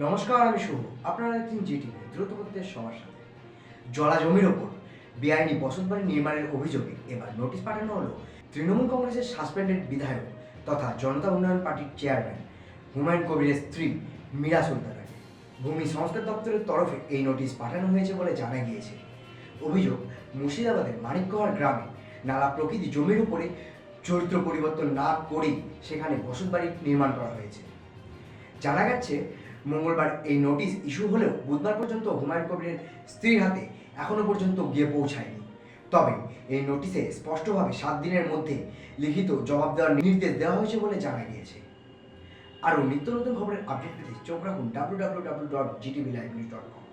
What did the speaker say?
নমস্কার, আমি শুভ। আপনারা একদিন জিটিভি দ্রুত করতে সবার সাথে। জলা জমির ওপর বেআইনি বসতবাড়ি নির্মাণের অভিযোগে এবার নোটিশ পাঠানো হলো তৃণমূল কংগ্রেসের সাসপেন্ডেড বিধায়ক তথা জনতা উন্নয়ন পার্টির চেয়ারম্যান হুমায়ুন কবিরের স্ত্রী মীরা সুলতানাকে। ভূমি সংস্কার দপ্তরের তরফে এই নোটিশ পাঠানো হয়েছে বলে জানা গিয়েছে। অভিযোগ, মুর্শিদাবাদের মানিকগড় গ্রামে নানা প্রকৃতি জমির উপরে চরিত্র পরিবর্তন না করেই সেখানে বসতবাড়ি নির্মাণ করা হয়েছে। জানা গেছে মঙ্গলবার এই নোটিশ ইস্যু হলেও বুধবার পর্যন্ত হুমায়ুন কবিরের স্ত্রীর হাতে এখনও পর্যন্ত গিয়ে পৌঁছায়নি। তবে এই নোটিশে স্পষ্টভাবে সাত দিনের মধ্যে লিখিত জবাব দেওয়ার নির্দেশ দেওয়া হয়েছে বলে জানা গিয়েছে। আরও নিত্য নতুন খবরের আপডেট পেতে চোখ রাখুন W W W dot GTV live news dot com